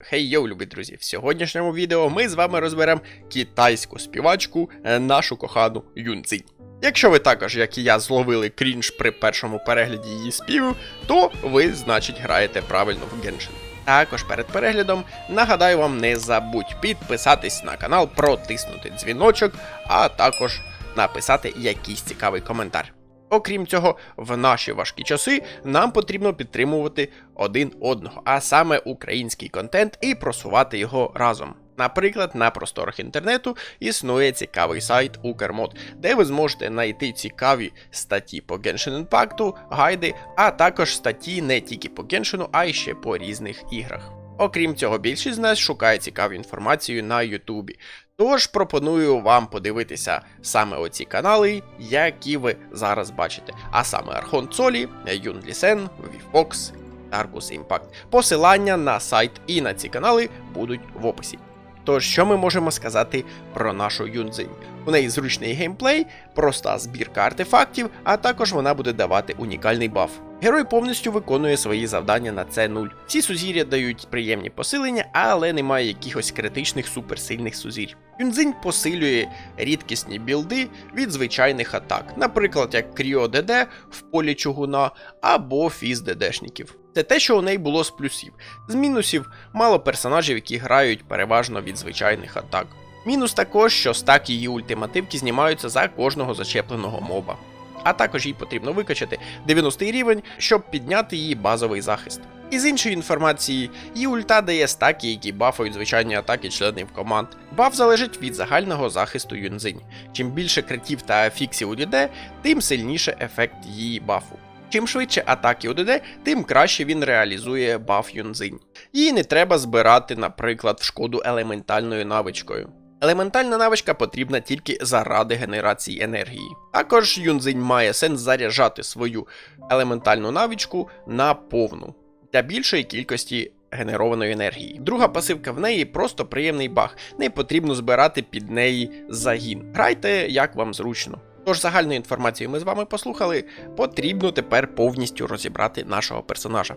Хей йоу, любі друзі! В сьогоднішньому відео ми з вами розберемо китайську співачку, е, нашу кохану Юнцинь. Якщо ви також, як і я, зловили крінж при першому перегляді її співів, то ви, значить, граєте правильно в Genshin. Також перед переглядом нагадаю вам не забудь підписатись на канал, протиснути дзвіночок, а також написати якийсь цікавий коментар. Окрім цього, в наші важкі часи нам потрібно підтримувати один одного, а саме український контент і просувати його разом. Наприклад, на просторах інтернету існує цікавий сайт Укрмод, де ви зможете знайти цікаві статті по Genshin Impact, гайди, а також статті не тільки по Genshin, а й ще по різних іграх. Окрім цього, більшість з нас шукає цікаву інформацію на Ютубі. Тож пропоную вам подивитися саме оці канали, які ви зараз бачите. А саме Архон Цолі, Юн Лісен, Вівфокс, Аргус Імпакт. Посилання на сайт і на ці канали будуть в описі. Тож, що ми можемо сказати про нашу Юнзинь? У неї зручний геймплей, проста збірка артефактів, а також вона буде давати унікальний баф. Герой повністю виконує свої завдання на c 0 Всі сузір'я дають приємні посилення, але немає якихось критичних суперсильних сузір'я. Юнзинь посилює рідкісні білди від звичайних атак, наприклад, як Кріо ДД в полі чугуна або Фіз ДДшників. Це те, що у неї було з плюсів. З мінусів мало персонажів, які грають переважно від звичайних атак. Мінус також, що стак її ультимативки знімаються за кожного зачепленого моба. А також їй потрібно викачати 90 рівень, щоб підняти її базовий захист. Із іншої інформації, її ульта дає стаки, які бафають звичайні атаки членів команд. Баф залежить від загального захисту Юнзинь. Чим більше критів та фіксів у ДД, тим сильніше ефект її бафу. Чим швидше атаки у ДД, тим краще він реалізує баф Юнзинь. Її не треба збирати, наприклад, в шкоду елементальною навичкою. Елементальна навичка потрібна тільки заради генерації енергії. Також Юнзинь має сенс заряджати свою елементальну навичку на повну для більшої кількості генерованої енергії. Друга пасивка в неї просто приємний баг, не потрібно збирати під неї загін. Грайте як вам зручно. Тож загальну інформацію ми з вами послухали, потрібно тепер повністю розібрати нашого персонажа.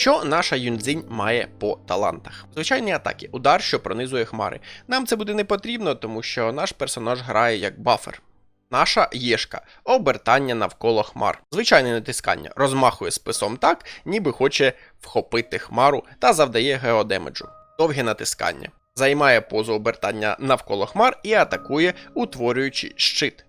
Що наша Юнзинь має по талантах? Звичайні атаки, удар, що пронизує хмари. Нам це буде не потрібно, тому що наш персонаж грає як бафер. Наша єшка обертання навколо хмар. Звичайне натискання розмахує списом так, ніби хоче вхопити хмару та завдає геодемеджу. Довге натискання. Займає позу обертання навколо хмар і атакує, утворюючи щит.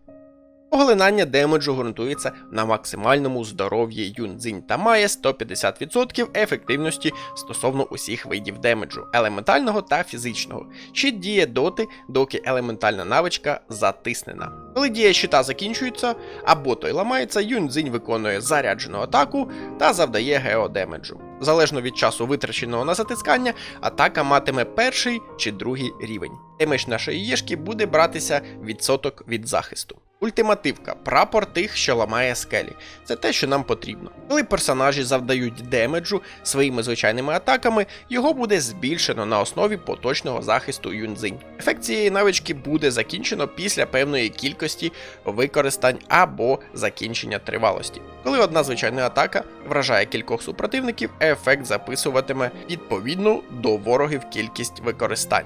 Поглинання демеджу ґрунтується на максимальному здоров'ї Юнзинь та має 150% ефективності стосовно усіх видів демеджу, елементального та фізичного. Щит діє доти, доки елементальна навичка затиснена. Коли дія щита закінчується або той ламається, Юнзинь виконує заряджену атаку та завдає геодемеджу. Залежно від часу витраченого на затискання, атака матиме перший чи другий рівень. Демедж нашої єшки буде братися відсоток від захисту. Ультимативка прапор тих, що ламає скелі. Це те, що нам потрібно. Коли персонажі завдають демеджу своїми звичайними атаками, його буде збільшено на основі поточного захисту юнзинь. Ефект цієї навички буде закінчено після певної кількості використань або закінчення тривалості. Коли одна звичайна атака вражає кількох супротивників, ефект записуватиме відповідну до ворогів кількість використань.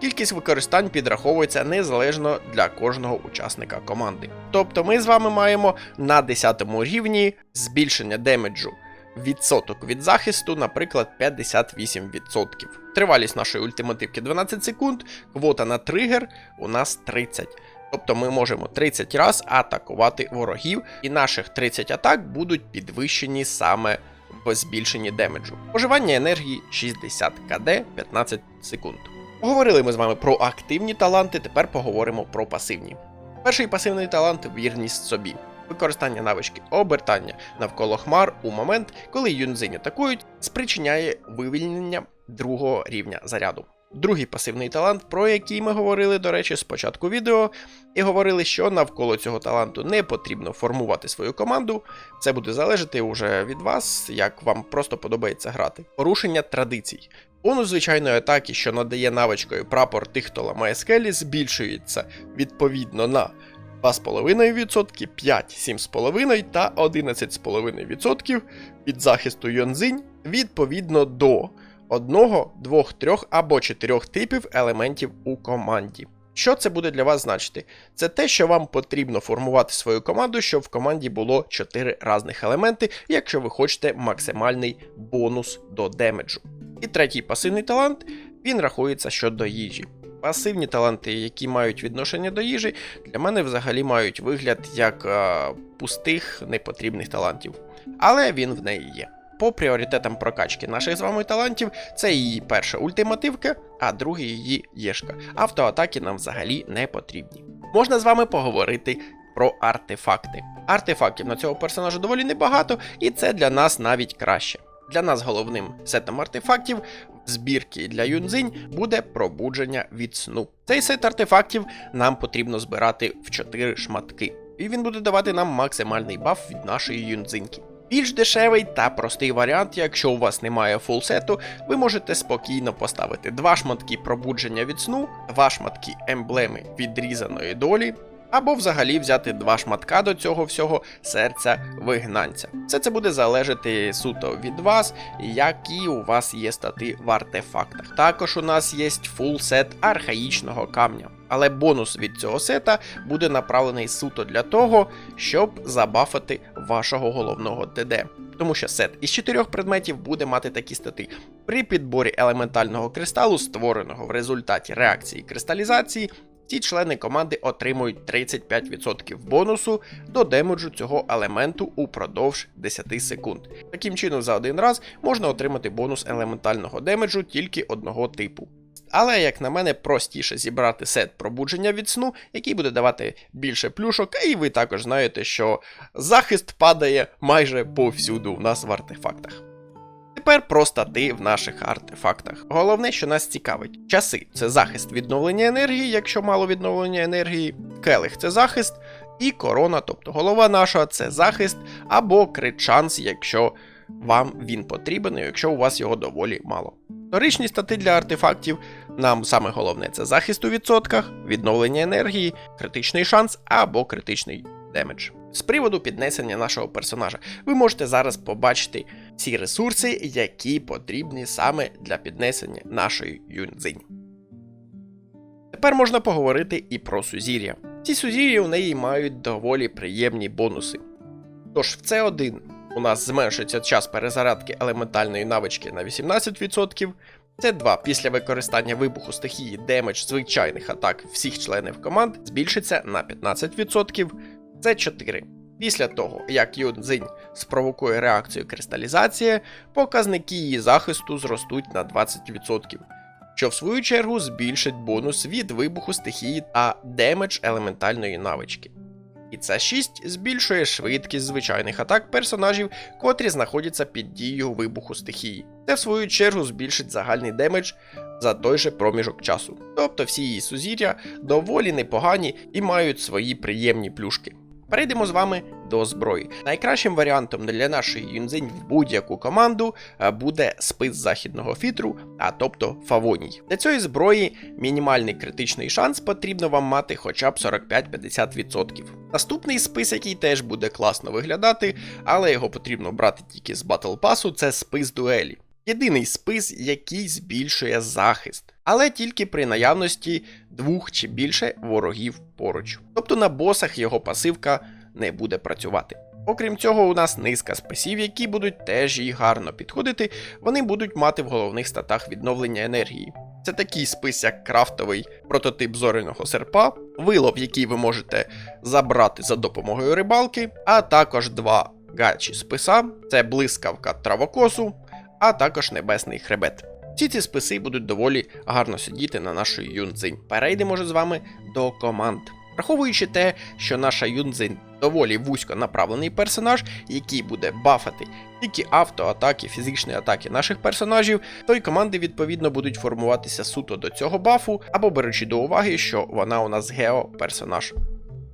Кількість використань підраховується незалежно для кожного учасника команди. Тобто ми з вами маємо на 10 рівні збільшення демеджу відсоток від захисту, наприклад, 58%. Тривалість нашої ультимативки 12 секунд, квота на тригер у нас 30. Тобто ми можемо 30 раз атакувати ворогів, і наших 30 атак будуть підвищені саме в збільшенні демеджу. Споживання енергії 60 кд 15 секунд. Поговорили ми з вами про активні таланти, тепер поговоримо про пасивні. Перший пасивний талант вірність собі. Використання навички обертання навколо хмар у момент, коли юнзинь атакують, спричиняє вивільнення другого рівня заряду. Другий пасивний талант, про який ми говорили, до речі, з початку відео, і говорили, що навколо цього таланту не потрібно формувати свою команду. Це буде залежати уже від вас, як вам просто подобається грати. Порушення традицій. Бонус звичайної атаки, що надає навичкою прапор тих, хто ламає скелі, збільшується відповідно на 2,5%, 5, 7,5 та 11,5% від захисту Йонзинь відповідно до одного, двох, трьох або чотирьох типів елементів у команді. Що це буде для вас значити? Це те, що вам потрібно формувати свою команду, щоб в команді було 4 різних елементи, якщо ви хочете максимальний бонус до демеджу. І третій пасивний талант він рахується щодо їжі. Пасивні таланти, які мають відношення до їжі, для мене взагалі мають вигляд як е, пустих непотрібних талантів. Але він в неї є. По пріоритетам прокачки наших з вами талантів, це її перша ультимативка, а другий її єшка. Автоатаки нам взагалі не потрібні. Можна з вами поговорити про артефакти. Артефактів на цього персонажа доволі небагато, і це для нас навіть краще. Для нас головним сетом артефактів збірки для юнзинь буде пробудження від сну. Цей сет артефактів нам потрібно збирати в 4 шматки, і він буде давати нам максимальний баф від нашої юнзиньки. Більш дешевий та простий варіант, якщо у вас немає фулсету, ви можете спокійно поставити два шматки пробудження від сну, два шматки емблеми відрізаної долі, або взагалі взяти два шматка до цього всього серця вигнанця. Все це буде залежати суто від вас, які у вас є стати в артефактах. Також у нас є фул сет архаїчного камня. Але бонус від цього сета буде направлений суто для того, щоб забафати вашого головного ТД. Тому що сет із чотирьох предметів буде мати такі стати. При підборі елементального кристалу, створеного в результаті реакції кристалізації, ці члени команди отримують 35% бонусу до демеджу цього елементу упродовж 10 секунд. Таким чином, за один раз можна отримати бонус елементального демеджу тільки одного типу. Але, як на мене, простіше зібрати сет пробудження від сну, який буде давати більше плюшок, і ви також знаєте, що захист падає майже повсюду у нас в артефактах. Тепер про стати в наших артефактах. Головне, що нас цікавить: часи це захист відновлення енергії, якщо мало відновлення енергії, келих це захист, і корона, тобто голова наша, це захист, або крит шанс, якщо вам він потрібен, якщо у вас його доволі мало. Вторичні стати для артефактів нам саме головне це захист у відсотках, відновлення енергії, критичний шанс або критичний демедж. З приводу піднесення нашого персонажа, ви можете зараз побачити ці ресурси, які потрібні саме для піднесення нашої юнзинь. Тепер можна поговорити і про сузір'я. Ці сузір'я у неї мають доволі приємні бонуси. Тож в С1 у нас зменшується час перезарядки елементальної навички на 18%. Це 2. Після використання вибуху стихії демедж звичайних атак всіх членів команд збільшиться на 15%. Це 4. Після того, як Юнзинь спровокує реакцію кристалізації, показники її захисту зростуть на 20%, що в свою чергу збільшить бонус від вибуху стихії та демедж елементальної навички. І це 6 збільшує швидкість звичайних атак персонажів, котрі знаходяться під дією вибуху стихії. Це в свою чергу збільшить загальний демедж за той же проміжок часу. Тобто всі її сузір'я доволі непогані і мають свої приємні плюшки. Перейдемо з вами до зброї. Найкращим варіантом для нашої юнзинь в будь-яку команду е, буде спис західного фітру, а тобто фавоній. Для цієї зброї мінімальний критичний шанс потрібно вам мати хоча б 45-50%. Наступний спис, який теж буде класно виглядати, але його потрібно брати тільки з Battle Pass, це спис дуелі. Єдиний спис, який збільшує захист, але тільки при наявності двох чи більше ворогів поруч. Тобто на босах його пасивка не буде працювати. Окрім цього, у нас низка списів, які будуть теж їй гарно підходити, вони будуть мати в головних статах відновлення енергії. Це такий спис, як крафтовий прототип зоряного серпа, вилов, який ви можете забрати за допомогою рибалки, а також два гачі списа це блискавка травокосу, а також небесний хребет. Всі ці списи будуть доволі гарно сидіти на нашої юнцинь. Перейдемо ж з вами до команд. Враховуючи те, що наша юнцинь доволі вузько направлений персонаж, який буде бафати тільки автоатаки, фізичні атаки наших персонажів, то й команди відповідно будуть формуватися суто до цього бафу, або беручи до уваги, що вона у нас гео-персонаж.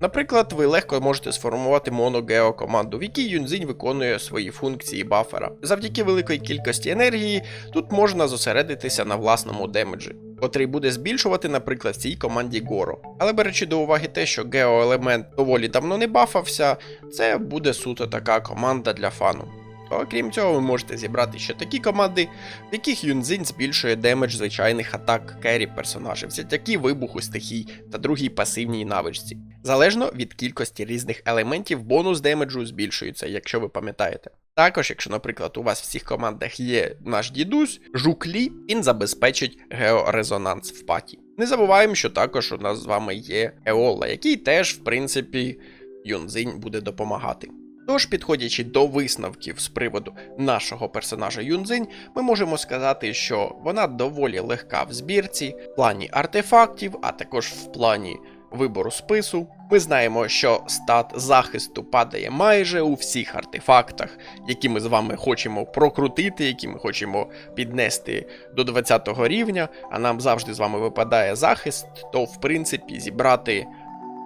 Наприклад, ви легко можете сформувати моногео команду, в якій Юнзинь виконує свої функції бафера. Завдяки великої кількості енергії тут можна зосередитися на власному демеджі, котрий буде збільшувати, наприклад, в цій команді Горо. Але беручи до уваги те, що геоелемент доволі давно не бафався, це буде суто така команда для фану. Окрім цього, ви можете зібрати ще такі команди, в яких Юнзинь збільшує демедж звичайних атак керрі персонажів, такі вибуху стихій та другій пасивній навичці. Залежно від кількості різних елементів, бонус демеджу збільшується, якщо ви пам'ятаєте. Також, якщо, наприклад, у вас в всіх командах є наш дідусь, жуклі, він забезпечить георезонанс в паті. Не забуваємо, що також у нас з вами є Еола, який теж, в принципі, Юнзинь буде допомагати. Тож, підходячи до висновків з приводу нашого персонажа Юнзинь, ми можемо сказати, що вона доволі легка в збірці, в плані артефактів, а також в плані вибору спису. Ми знаємо, що стат захисту падає майже у всіх артефактах, які ми з вами хочемо прокрутити, які ми хочемо піднести до 20 го рівня, а нам завжди з вами випадає захист, то в принципі зібрати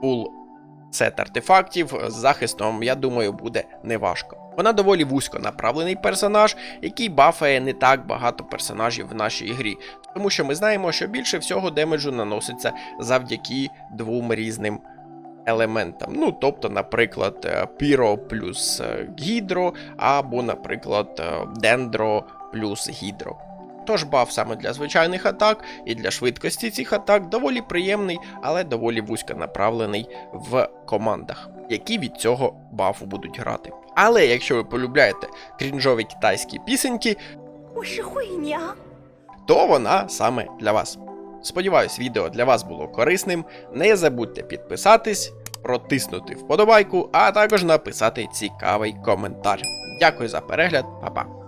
фул сет артефактів з захистом, я думаю, буде неважко. Вона доволі вузько направлений персонаж, який бафає не так багато персонажів в нашій грі, тому що ми знаємо, що більше всього демеджу наноситься завдяки двом різним елементам. Ну, тобто, наприклад, е, Піро плюс е, Гідро, або, наприклад, е, Дендро плюс Гідро. Тож баф саме для звичайних атак і для швидкості цих атак доволі приємний, але доволі вузько направлений в командах, які від цього бафу будуть грати. Але якщо ви полюбляєте крінжові китайські пісеньки, то вона саме для вас. Сподіваюсь, відео для вас було корисним. Не забудьте підписатись, протиснути вподобайку, а також написати цікавий коментар. Дякую за перегляд, па-па!